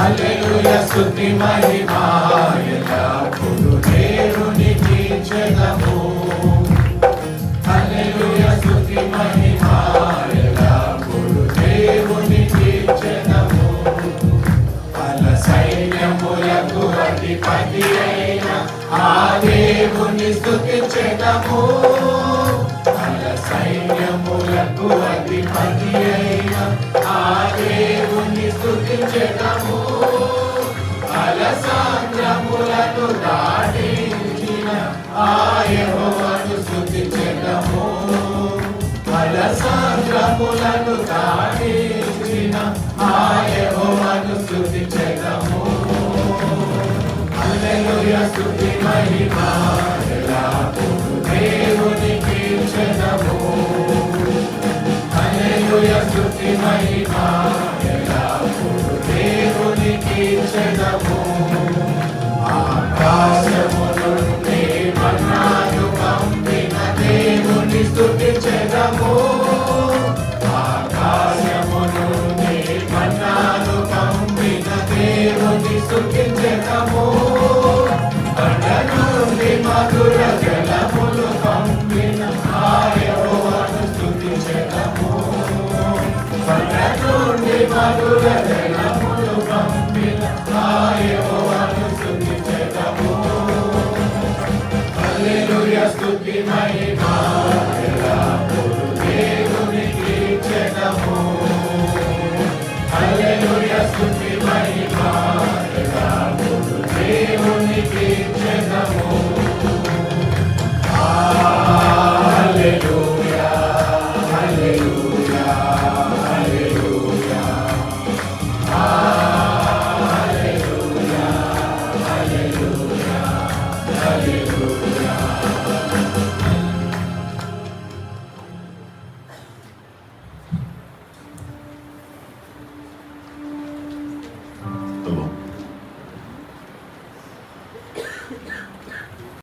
హల్లెలూయా స్తుతి మహిమ ఎల్లప్పుడు నేను చెదము హల్లెలూయా స్తుతి మహిమ ఎల్లప్పుడు దేవునికి చెదము అల సైన్యములకు అధిపతి అయిన ఆ దేవుని స్తుతించెదము అయిన ఆ దేవుని దాటించిన ఆ స్థుతించటము అలసాంద్రములను దాటించిన ఆ స్థుతించటము అల్లెలుయ స్థుతి మహిమా మహిమ దేవునికి చెదము Madhurade